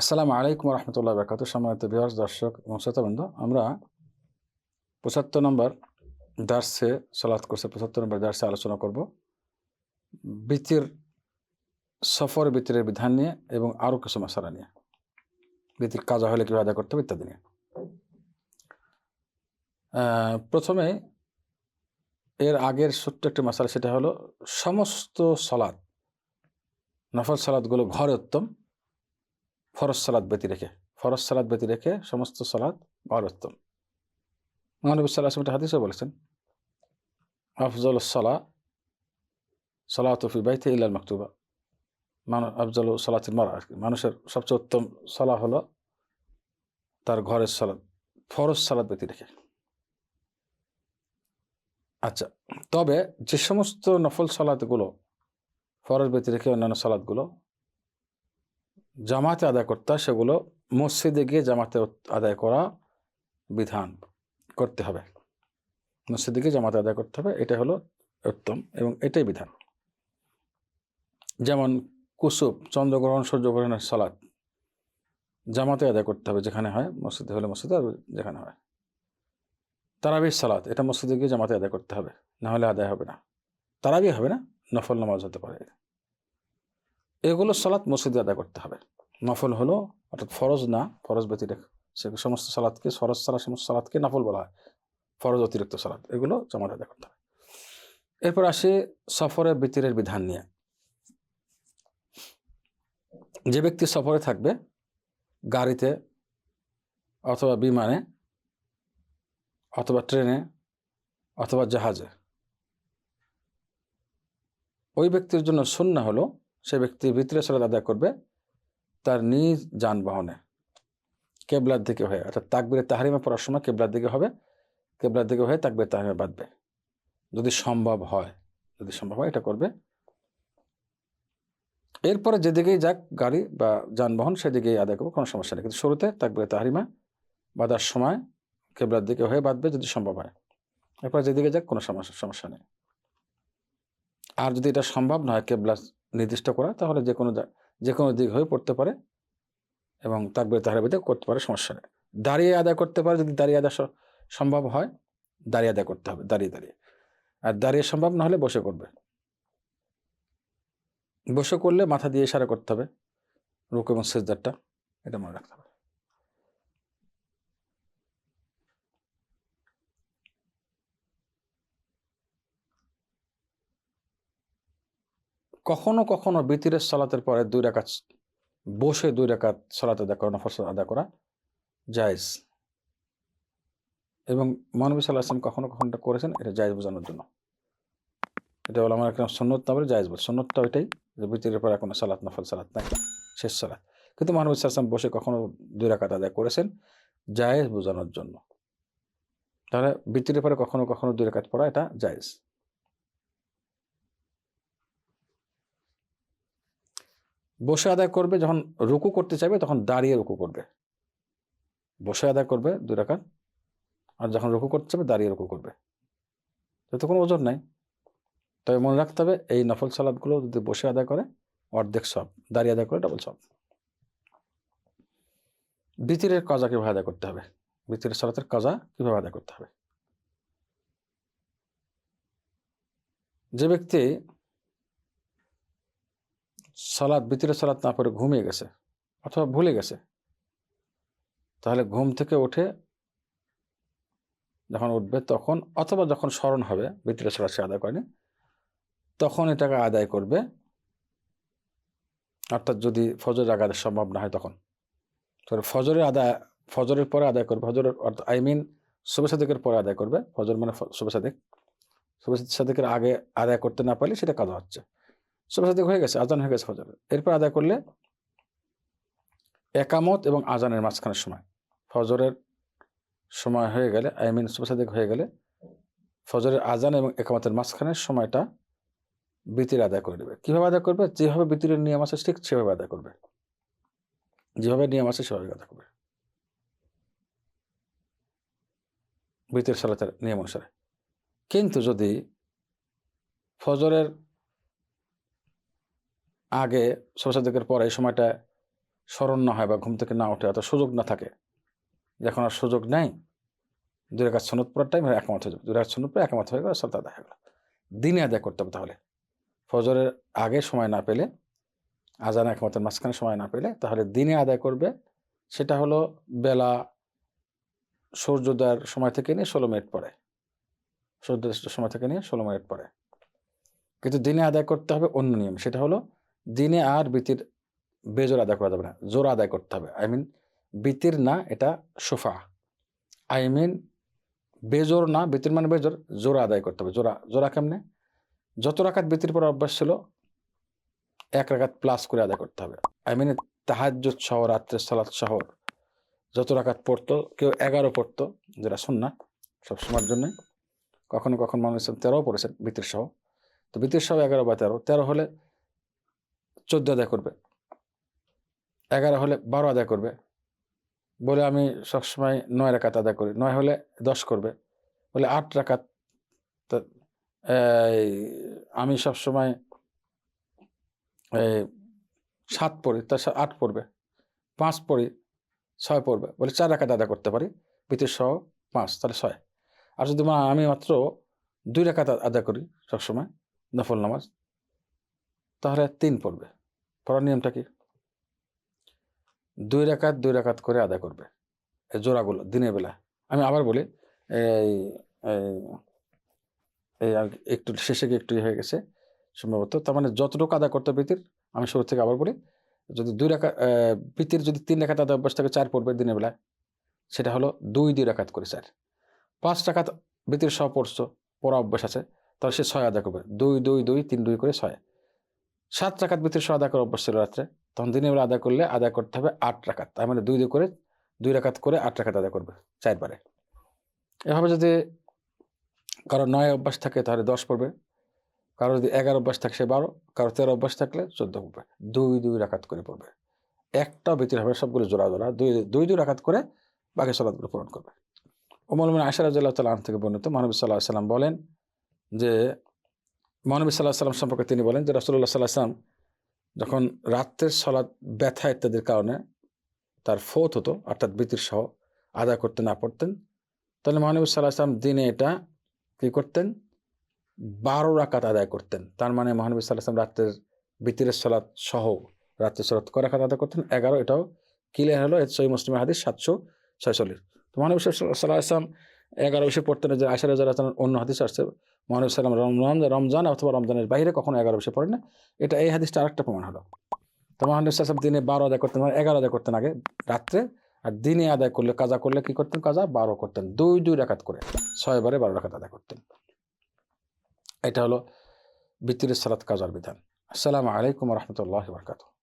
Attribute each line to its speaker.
Speaker 1: আসসালামু আলাইকুম রহমতুল্লাহ বরকাত, সম্মানিত বিহার দর্শক, এবং শ্রোতাবৃন্দ। আমরা পঁচাত্তর নম্বর দার্সে সালাত করছে, পঁচাত্তর নম্বর দার্সে আলোচনা করব। বৃত্তির সফর বৃত্তির বিধান নিয়ে এবং আরও কিছু মশালা নিয়ে। বৃত্তির কাজা হলে কীভাবে আদায় করতে হবে ইত্যাদি নিয়ে। প্রথমে এর আগের ছোট্ট একটি মশালা, সেটা হলো সমস্ত সলাদ নফল সালাদগুলো ঘরে উত্তম। ফরজ সালাদ ব্যতি রেখে, ফরজ সালাদ ব্যতি রেখে সমস্ত সালাদ ঘর উত্তম মহানবী সাল্লাহ আসলাম হাদিসও বলেছেন আফজল সালা সালাতফি বাইতে ইল্লাল মাকতুবা। মান, আফজল সালাতির মারা আর কি মানুষের সবচেয়ে উত্তম সালা হলো তার ঘরের সালাদ ফরজ সালাদ ব্যতি রেখে। আচ্ছা তবে যে সমস্ত নফল সালাদগুলো ফরজ ব্যতি রেখে অন্যান্য সালাদগুলো জামাতে আদায় করতে হয় সেগুলো মসজিদে গিয়ে জামাতে আদায় করা বিধান করতে হবে। মসজিদে গিয়ে জামাতে আদায় করতে হবে এটা হলো উত্তম এবং এটাই বিধান। যেমন কুসুপ চন্দ্রগ্রহণ, সূর্যগ্রহণের সালাদ জামাতে আদায় করতে হবে, যেখানে হয় মসজিদে হলে মসজিদে আর যেখানে হয়। তারাবির সালাদ, এটা মসজিদে গিয়ে জামাতে আদায় করতে হবে নাহলে আদায় হবে না। তারাবি হবে না, নফল নামাজ হতে পারে। এগুলো সালাত মসজিদে আদায় করতে হবে। নফল হলো, অর্থাৎ ফরজ না, ফরজ ব্যতিরেক সে সমস্ত সালাদকে ফরজ ছাড়া সমস্ত সালাদকে নফল বলা হয়। ফরজ অতিরিক্ত সালাদ এগুলো জামাত আদায় করতে হবে। এরপর আসে সফরের বিতিরের বিধান নিয়ে। যে ব্যক্তি সফরে থাকবে গাড়িতে অথবা বিমানে অথবা ট্রেনে অথবা জাহাজে, ওই ব্যক্তির জন্য শূন্য হলো সে ব্যক্তি ভিতরে সালাদ আদায় করবে তার নিজ যানবাহনে। কেবলার দিকে হয়ে, অর্থাৎ তাকবিরে তাহারিমা পড়ার সময় কেবলার দিকে হবে, কেবলার দিকে হয়ে তাকবিরে তাহারিমা বাঁধবে। যদি সম্ভব হয়, যদি সম্ভব হয় এটা করবে। এরপরে যেদিকেই যাক গাড়ি বা যানবাহন সেদিকেই আদায় করবে, কোনো সমস্যা নেই। কিন্তু শুরুতে তাকবিরে তাহারিমা বাঁধার সময় কেবলার দিকে হয়ে বাঁধবে যদি সম্ভব হয়। এরপর যেদিকে যাক কোনো সমস্যা সমস্যা নেই। আর যদি এটা সম্ভব না হয় কেবলা নির্দিষ্ট করা, তাহলে যে কোনো যে কোনো দিক হয়ে পড়তে পারে এবং তাকবির তাহার ভিতরে করতে পারে, সমস্যা নেই। দাঁড়িয়ে আদায় করতে পারে, যদি দাঁড়িয়ে আদায় সম্ভব হয়, দাঁড়িয়ে আদায় করতে হবে, দাঁড়িয়ে দাঁড়িয়ে। আর দাঁড়িয়ে সম্ভব না হলে বসে করবে বসে করলে মাথা দিয়ে ইশারা করতে হবে, রুক এবং সেজদারটা, এটা মনে রাখতে হবে। কখনো কখনো বিতিরের সালাতের পরে দুই রাকাত বসে দুই রাকাত সালাত আদা করা সালাত আদায় করা জায়েজ। এবং মহানবী সাল্লাহ আসলাম কখনো কখনো করেছেন, এটা জায়েজ বোঝানোর জন্য। এটা হলো আমার একটা সন্ন্যত না বলে জায়েজ বল। সন্ন্যতটা ওইটাই যে বিতিরের পরে কোনো সালাত, নফল সালাত নাই, শেষ সালাত। কিন্তু সাল্লাহ আসলাম বসে কখনো দুই রাকাত আদায় করেছেন, জায়েজ বোঝানোর জন্য। তাহলে বিতিরের পরে কখনো কখনো দুই রাকাত পড়া এটা জায়েজ। বসে আদায় করবে, যখন রুকু করতে চাইবে, তখন দাঁড়িয়ে রুকু করবে। বসে আদায় করবে দুই রাকাত, আর যখন রুকু করতে চাইবে, দাঁড়িয়ে রুকু করবে। তো কোনো ওজন নাই। তবে মনে রাখতে হবে, এই নফল সালাদগুলো যদি বসে আদায় করে, অর্ধেক সব, দাঁড়িয়ে আদায় করে ডবল সব। বিতিরের কাজা কীভাবে আদায় করতে হবে? বিতিরের সালাতের কাজা কীভাবে আদায় করতে হবে? যে ব্যক্তি সালাদ বিতিরের সালাদ না পড়ে ঘুমিয়ে গেছে অথবা ভুলে গেছে। তাহলে ঘুম থেকে উঠে যখন উঠবে তখন অথবা যখন স্মরণ হবে বিতিরের সালাদ সে আদায় করেনি, তখন এটাকে আদায় করবে। অর্থাৎ যদি ফজরের আগে আদায় সম্ভব না হয় তখন। তাহলে ফজরের আদায়, ফজরের পরে আদায় করবে। ফজরের অর্থাৎ আই মিন শুভে সাদেকের পরে আদায় করবে। ফজর মানে ফ- শুভে সাদেক শুভে সাদেকের আগে আদায় করতে না পারলে সেটা কাজা হচ্ছে। শুভে সাদেক হয়ে গেছে, আজান হয়ে গেছে ফজরের। এরপর আদায় করলে একামত এবং আজানের মাঝখানের সময়। ফজরের সময় হয়ে গেলে আই মিন শুভে সাদেক হয়ে গেলে ফজরের আজান এবং একামতের মাঝখানের সময়টা বিতির আদায় করে দেবে কীভাবে আদায় করবে? যেভাবে বিতিরের নিয়ম আছে ঠিক সেভাবে আদায় করবে। যেভাবে নিয়ম আছে সেভাবে আদায় করবে। বিতির সালাতের নিয়ম অনুসারে। কিন্তু যদি ফজরের আগে সবসাদিকের পরে এই সময়টা স্মরণ না হয় বা ঘুম থেকে না ওঠে অত সুযোগ না থাকে। যখন আর সুযোগ নেই, দুই রেখাত সনদ পড়ার টাইম একমত হয়ে যাবে। দুই রেখাত সনদ পরে একমত হয়ে গেল আদায় হয়ে গেল। দিনে আদায় করতে হবে তাহলে। ফজরের আগে সময় না পেলে, আজান একমতের মাঝখানে সময় না পেলে, তাহলে দিনে আদায় করবে। সেটা হলো বেলা সূর্যোদয়ের সময় থেকে নিয়ে ষোলো মিনিট পরে। সূর্যোদয়ের সময় থেকে নিয়ে ষোলো মিনিট পরে। কিন্তু দিনে আদায় করতে হবে অন্য নিয়ম। সেটা হলো দিনে আর বিতির বেজোর আদায় করা যাবে না জোর আদায় করতে হবে। আই মিন বিতির না, এটা সোফা। আই মিন বেজোর না, বিতির মানে বেজোর জোড়া আদায় করতে হবে। জোরা জোরা কেমনে? যত রাকাত বিতির পর অভ্যাস ছিল, এক রাকাত প্লাস করে আদায় করতে হবে। আই মিন তাহাজ্জুদ সহ রাত্রের সালাত সহ, যত রাকাত পড়তো, কেউ এগারো পড়তো, যেটা শুননা সবসময়ের জন্য। কখনো কখনো মানুষ তেরোও পড়েছেন বিতির সহ। তো বিতির সহ এগারো বা তেরো তেরো হলে চোদ্দ আদায় করবে। এগারো হলে বারো আদায় করবে। বলে আমি সবসময় নয় রাকাত আদায় করি। নয় হলে দশ করবে। বলে আট রাকাত তা, এই, আমি সবসময় সাত পড়ি তার আট পড়বে। পাঁচ পড়ি ছয় পড়বে। বলে চার রাকাত আদায় করতে পারি। বিতির সহ পাঁচ তাহলে ছয়। আর যদি মা আমি মাত্র দুই রাকাত আদায় করি সবসময় নফল নামাজ তাহলে তিন পড়বে। পড়ার নিয়মটা কি? দুই রাকাত দুই রাকাত করে আদায় করবে। এই জোড়াগুলো, দিনের বেলা। আমি আবার বলি, এই, এই- আর একটু শেষে গিয়ে একটু ইয়ে হয়ে গেছে সম্ভবত। তার মানে যতটুকু আদায় করতে বিতির আমি শুরু থেকে আবার বলি, যদি দুই রাকাত বিতির যদি তিন রাকাত আদায় অভ্যাস থাকে, চার পড়বে দিনের বেলায়। সেটা হলো দুই দুই রাকাত করে চার। পাঁচ রাকাত বিতির সহ পড়ছো, পড়া অভ্যাস আছে, তাহলে সে ছয় আদায় করবে। দুই দুই দুই, তিন, দুই করে ছয়। সাত রাকাত ভিতরে সহ আদায় করার অভ্যাস ছিল রাত্রে। তখন দিনের বেলা আদায় করলে আদায় করতে হবে আট রাকাত। তার মানে দুই দুই করে, দুই রাকাত করে আট রাকাত আদায় করবে চারবারে। এভাবে যদি কারও নয় অভ্যাস থাকে তাহলে দশ পড়বে। কারও যদি এগারো অভ্যাস থাকে সে বারো। কারও তেরো অভ্যাস থাকলে চোদ্দ পড়বে। দুই দুই রাকাত করে পড়বে। একটা ব্যতির হবে সবগুলো জোড়া জোড়া। দুই দুই দুই রাকাত করে বাকি সলাদগুলো পূরণ করবে। ওমর মিন আশা রাজ্লাহ তালাম থেকে বর্ণিত, মহানবী সাল্লাহ সাল্লাম বলেন যে মহানবী সাল্লাহ সাল্লাম সম্পর্কে তিনি বলেন যে রাসুল্লাহ সাল্লাহ সাল্লাম যখন রাত্রের সলাদ ব্যথা ইত্যাদির কারণে তার ফোত হতো, অর্থাৎ বৃত্তির সহ আদায় করতে না পারতেন, তাহলে মহানবী সাল্লাহ সাল্লাম দিনে এটা কী করতেন? বারো রাকাত আদায় করতেন। তার মানে মহানবী সাল্লাহ সাল্লাম রাত্রের বৃত্তির সলাদ সহ রাত্রের সলাদ কয় রাকাত আদায় করতেন? এগারো, এটাও ক্লিয়ার হলো সই মুসলিমের হাদিস সাতশো ছয়চল্লিশ। তো মহানবী সাল্লাহ আসলাম এগারো বেশি পড়তেন যে আশার হাজার অন্য হাদিস আসছে। মহানবী সাল্লাম রমজান রমজান অথবা রমজানের বাইরে কখনো এগারো বেশি পড়েন না। এটা এই হাদিসটা আরেকটা প্রমাণ হলো। তো মহানবী সাল্লাম দিনে বারো আদায় করতেন মানে এগারো আদায় করতেন আগে রাত্রে। আর দিনে আদায় করলে কাজা করলে কি করতেন? কাজা বারো করতেন, দুই দুই রাকাত করে। ছয় বারে বারো রাকাত আদায় করতেন। এটা হলো বৃত্তির সালাত কাজার বিধান। আসসালামু আলাইকুম রহমতুল্লাহ বরকাত